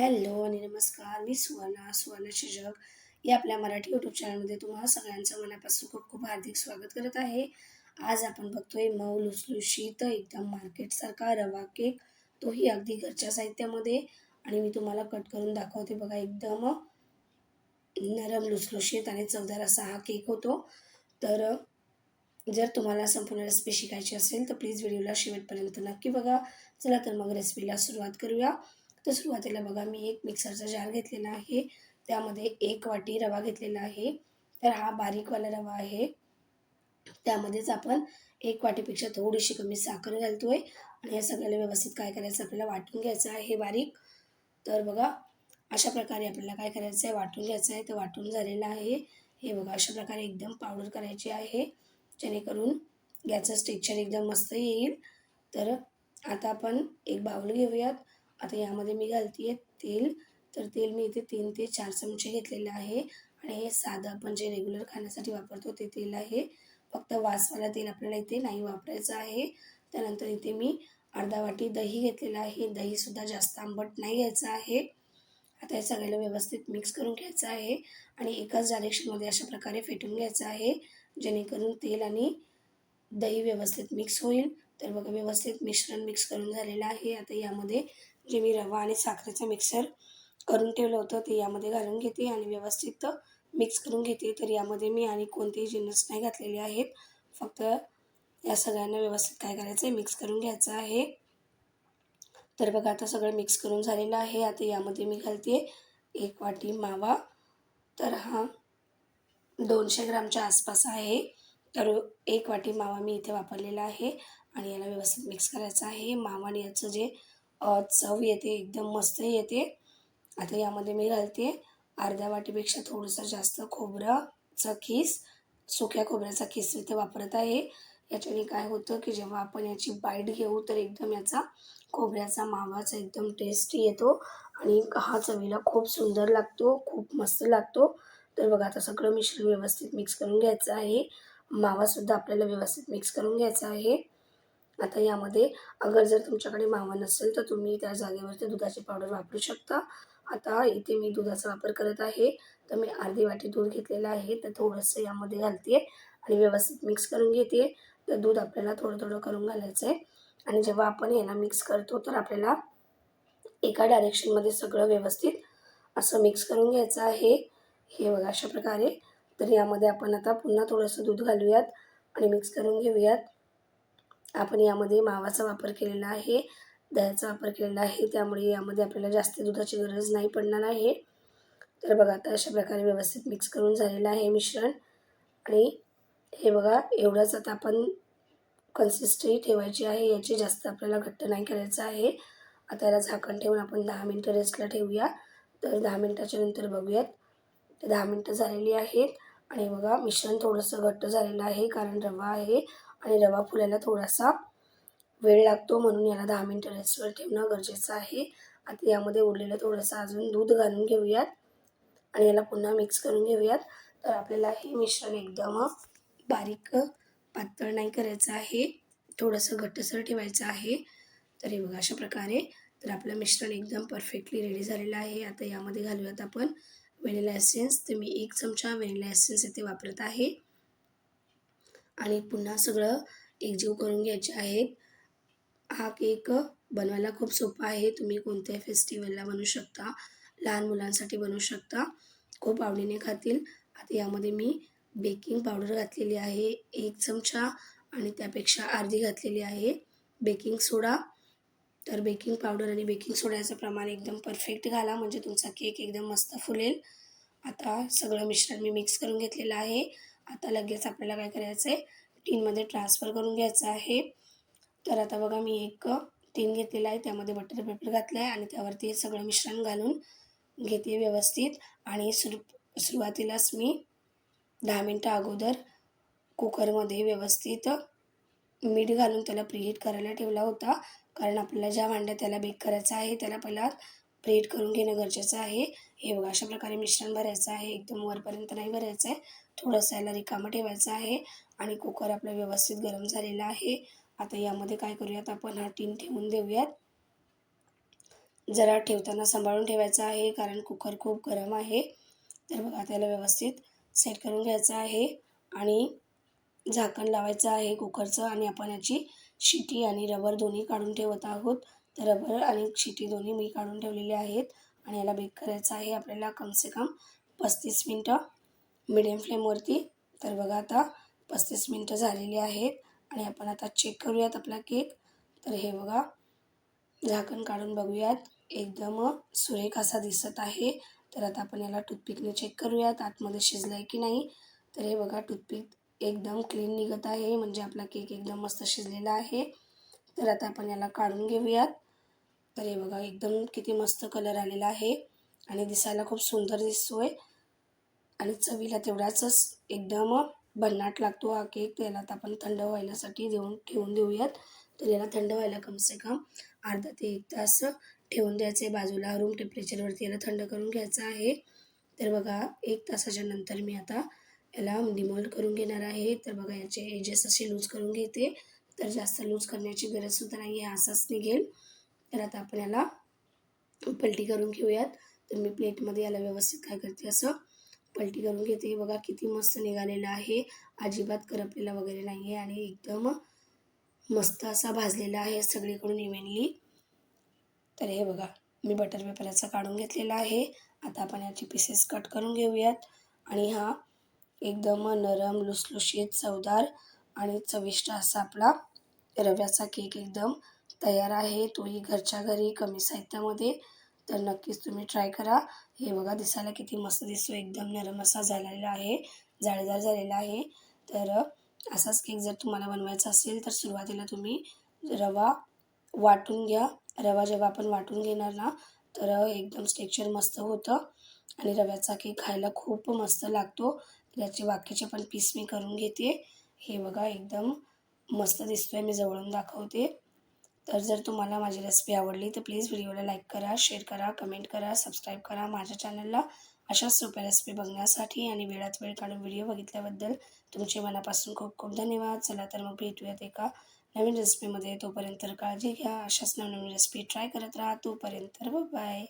Hello आणि नमस्कार. मी सुवर्णा सुवर्णाचे जग या आपल्या मराठी यूट्यूब चॅनलमध्ये तुम्हाला सगळ्यांचं मनापासून खूप खूप हार्दिक स्वागत करत आहे. आज आपण बघतोय मऊ लुसलुशीत एकदम मार्केटसारखा रवा केक तोही अगदी घरच्या साहित्यामध्ये. आणि मी तुम्हाला कट करून दाखवते बघा एकदम नरम लुसलुशीत आणि चवदार असा हा केक होतो. तर जर तुम्हाला संपूर्ण रेसिपी शिकायची असेल तर प्लीज व्हिडिओला शेवटपर्यंत नक्की बघा. चला तर मग रेसिपीला सुरुवात करूया. तर सुरुवातीला बघा मी एक मिक्सरचा जार घेतलेला आहे. त्यामध्ये एक वाटी रवा घेतलेला आहे. तर हा बारीकवाला रवा आहे. त्यामध्येच आपण एक वाटीपेक्षा थोडीशी कमी साखर घालतोय. आणि या सगळ्याला व्यवस्थित काय करायचं आपल्याला वाटून घ्यायचं आहे बारीक. तर बघा अशा प्रकारे आपल्याला काय करायचं आहे वाटून घ्यायचं आहे. तर वाटून झालेलं आहे. हे बघा अशा प्रकारे एकदम पावडर करायची आहे. जेणेकरून याचं स्टेक्चर एकदम मस्त येईल. तर आता आपण एक बाउल घेऊयात. आता यामध्ये मी घालते आहे तेल. तर तेल मी इथे तीन ते चार चमचे घेतलेले आहे. आणि हे साधं आपण जे रेग्युलर खाण्यासाठी वापरतो ते तेल आहे. फक्त वासवाला तेल आपल्याला इथे नाही वापरायचं आहे. त्यानंतर इथे मी अर्धा वाटी दही घेतलेलं आहे. दहीसुद्धा जास्त आंबट नाही घ्यायचं आहे. आता हे सगळ्याला व्यवस्थित मिक्स करून घ्यायचं आहे. आणि एकाच डायरेक्शनमध्ये अशा प्रकारे फेटून घ्यायचं आहे. जेणेकरून तेल आणि दही व्यवस्थित मिक्स होईल. तर बघा व्यवस्थित मिश्रण मिक्स करून झालेलं आहे. आता यामध्ये जे मी रवा आणि साखरेचं मिक्सर करून ठेवलं होतं ते यामध्ये घालून घेते आणि व्यवस्थित मिक्स करून घेते. तर यामध्ये मी आणि कोणतेही जिन्नस नाही घातलेले आहेत. फक्त या सगळ्यांना व्यवस्थित काय करायचं आहे मिक्स करून घ्यायचं आहे. तर बघा आता सगळं मिक्स करून झालेलं आहे. आता यामध्ये मी घालते एक वाटी मावा. तर हा दोनशे ग्रामच्या आसपास आहे. तर एक वाटी मावा मी इथे वापरलेला आहे आणि याला व्यवस्थित मिक्स करायचं आहे. मावा आणि याचं जे चव येते एकदम मस्त येते. आता यामध्ये मी घालते अर्ध्या वाटीपेक्षा थोडंसं जास्त खोबरंचा खीस सुक्या खोबऱ्याचा खीस इथे वापरत आहे. याच्याने काय होतं की जेव्हा आपण याची बाईट घेऊ तर एकदम याचा खोबऱ्याचा मावाचा एकदम टेस्ट येतो आणि हा चवीला खूप सुंदर लागतो खूप मस्त लागतो. तर बघा आता सगळं मिश्रण व्यवस्थित मिक्स करून घ्यायचं आहे. मावासुद्धा आपल्याला व्यवस्थित मिक्स करून घ्यायचा आहे. आता यामध्ये अगर जर तुमच्याकडे मावा नसेल तर तुम्ही त्या जागेवरती दुधाची पावडर वापरू शकता. आता इथे मी दुधाचा वापर करत आहे. तर मी अर्धी वाटी दूध घेतलेलं आहे. तर थोडंसं यामध्ये घालते आणि व्यवस्थित मिक्स करून घेते. तर दूध आपल्याला थोडं थोडं करून घालायचं आहे आणि जेव्हा आपण याला मिक्स करतो तर आपल्याला एका डायरेक्शनमध्ये सगळं व्यवस्थित असं मिक्स करून घ्यायचं आहे. हे बघा अशा प्रकारे. तर यामध्ये आपण आता पुन्हा थोडंसं दूध घालूयात आणि मिक्स करून घेऊयात. आपण यामध्ये मावाचा वापर केलेला आहे दह्याचा वापर केलेला आहे त्यामुळे यामध्ये आपल्याला जास्त दुधाची गरज नाही पडणार आहे. तर बघा आता अशा प्रकारे व्यवस्थित मिक्स करून झालेलं आहे मिश्रण. आणि हे बघा एवढंच आता आपण कन्सिस्टन्सी ठेवायची आहे याची जास्त आपल्याला घट्ट नाही करायचं आहे. आता याला झाकण ठेवून आपण दहा मिनटं रेस्टला ठेवूया. तर दहा मिनटाच्या नंतर बघूयात. तर दहा मिनटं झालेली आहेत. आणि बघा मिश्रण थोडंसं घट्ट झालेलं आहे कारण रवा आहे. आणि रवा फुलायला थोडासा वेळ लागतो म्हणून याला दहा मिनटं रेस्टवर ठेवणं गरजेचं आहे. आता यामध्ये उरलेलं थोडंसं अजून दूध घालून घेऊयात. आणि याला पुन्हा मिक्स करून घेऊयात. तर आपल्याला हे मिश्रण एकदम बारीक पातळ नाही करायचं आहे. थोडंसं घट्टसर ठेवायचं आहे. तर हे बघा अशा प्रकारे. तर आपलं मिश्रण एकदम परफेक्टली रेडी झालेलं आहे. आता यामध्ये घालूयात आपण व्हॅनिला एसेन्स तर मी एक चमचा व्हॅनिला एसेन्स इथे वापरत आहे. आणि पुन्हा सगळं एकजीव करून घ्यायचे आहेत. हा केक बनवायला खूप सोपा आहे. तुम्ही कोणत्याही फेस्टिवलला बनवू शकता लहान मुलांसाठी बनवू शकता. खूप आवडीने खातील. आता यामध्ये मी बेकिंग पावडर घातलेली आहे एक चमचा आणि त्यापेक्षा अर्धी घातलेली आहे. Baking soda. तर बेकिंग पावडर आणि बेकिंग सोड्याचं प्रमाण एकदम परफेक्ट घाला म्हणजे तुमचा केक एकदम मस्त फुलेल. आता सगळं मिश्रण मी मिक्स करून घेतलेलं आहे. आता लगेच आपल्याला काय करायचं आहे टीनमध्ये ट्रान्सफर करून घ्यायचं आहे. तर आता बघा मी एक टीन घेतलेला आहे. त्यामध्ये बटर पेपर घातलं आहे आणि त्यावरती सगळं मिश्रण घालून घेते व्यवस्थित. आणि सुरू सुरुवातीलाच मी दहा मिनटं अगोदर कुकरमध्ये व्यवस्थित मीठ घालून त्याला प्रीहीट करायला ठेवला होता. कारण आपल्याला ज्या भांड्यात त्याला बेक करायचं आहे त्याला पहिला प्रीहीट करून घेणं गरजेचं आहे. हे बघा अशा प्रकारे मिश्रण भरायचं आहे. एकदम वरपर्यंत नाही भरायचं आहे थोडंसं याला रिकामा ठेवायचं आहे आणि कुकर आपलं व्यवस्थित गरम झालेला आहे. आता यामध्ये काय करूयात आपण? हा टीन ठेवून देऊयात. जरा ठेवताना सांभाळून ठेवायचं आहे कारण कुकर खूप गरम आहे. तर बघा त्याला व्यवस्थित सेट करून घ्यायचं आहे आणि झाकण लावायचं आहे कुकरचं आणि आपण याची शिटी आणि रबर दोन्ही काढून ठेवत आहोत. तर रबर आणि शिटी दोन्ही मी काढून ठेवलेले आहेत आणि याला बेक करायचं आहे. आपल्याला कमसे कम पस्तीस मिनटं मिडियम फ्लेमवरती. तर बघा आता पस्तीस मिनटं झालेली आहेत आणि आपण आता चेक करूयात आपला केक तर हे बघा झाकण काढून बघूयात. एकदम सुरेख असा दिसत आहे. तर आता आपण याला टूथपिकने चेक करूयात आतमध्ये शिजलं आहे की नाही. तर हे बघा टूथपिक एकदम क्लीन निघत आहे. म्हणजे आपला केक एकदम मस्त शिजलेला आहे. तर आता आपण याला काढून घेऊयात. तर हे बघा एकदम किती मस्त कलर आलेला आहे. आणि दिसायला खूप सुंदर दिसतोय. आणि चवीला तेवढाच एकदम भन्नाट लागतो हा केक त्याला आता आपण थंड व्हायलासाठी देऊन ठेवून देऊयात. तर याला थंड व्हायला कमसे कम अर्धा ते एक तास ठेवून द्यायचं. आहे बाजूला रूम टेम्परेचरवरती याला थंड करून घ्यायचं आहे. तर बघा एक तासाच्या नंतर मी आता याला डिमोल्ड करून घेणार आहे. तर बघा याचे एजेस असे लूज करून घेते. तर जास्त लूज करण्याची गरजसुद्धा नाही आहे असाच निघेल. तर आता आपण याला पलटी करून घेऊयात. तर मी प्लेटमध्ये याला व्यवस्थित काय करते असं पलटी करून घेते. बघा किती मस्त निघालेलं आहे. अजिबात करपलेला वगैरे नाही आहे आणि एकदम मस्त असा भाजलेला आहे सगळीकडून इव्हनली तर हे बघा मी बटर पेपराचा काढून घेतलेला आहे. आता आपण याचे पीसेस कट करून घेऊयात. आणि हा एकदम नरम लुसलुशीत चवदार आणि चविष्ट असा आपला रव्याचा केक एकदम तयार आहे. तोही घरच्या घरी कमी साहित्यामध्ये. तर नक्कीच तुम्ही ट्राय करा. हे बघा दिसायला किती मस्त दिसतो एकदम नरम असा झालेला आहे. जाळीदार झालेला आहे. तर असाच केक जर तुम्हाला बनवायचा असेल तर सुरुवातीला तुम्ही रवा वाटून घ्या. रवा जेव्हा आपण वाटून घेणार ना तर एकदम स्टेक्चर मस्त होतं. आणि रव्याचा केक खायला खूप मस्त लागतो. याचे बाकीचे पण पीस मी करून घेते. हे बघा एकदम मस्त दिसतोय. मी जवळून दाखवते. तर जर तुम्हाला माझी रेसिपी आवडली तर प्लीज व्हिडिओला लाईक करा शेअर करा कमेंट करा सबस्क्राईब करा माझ्या चॅनलला अशाच सोप्या रेसिपी बघण्यासाठी आणि वेळात वेळ काढून व्हिडिओ बघितल्याबद्दल तुमचे मनापासून खूप खूप धन्यवाद. चला तर मग भेटूयात एका नवीन रेसिपीमध्ये तोपर्यंत काळजी घ्या. अशाच नवनवीन रेसिपी ट्राय करत राहा. तोपर्यंत बाय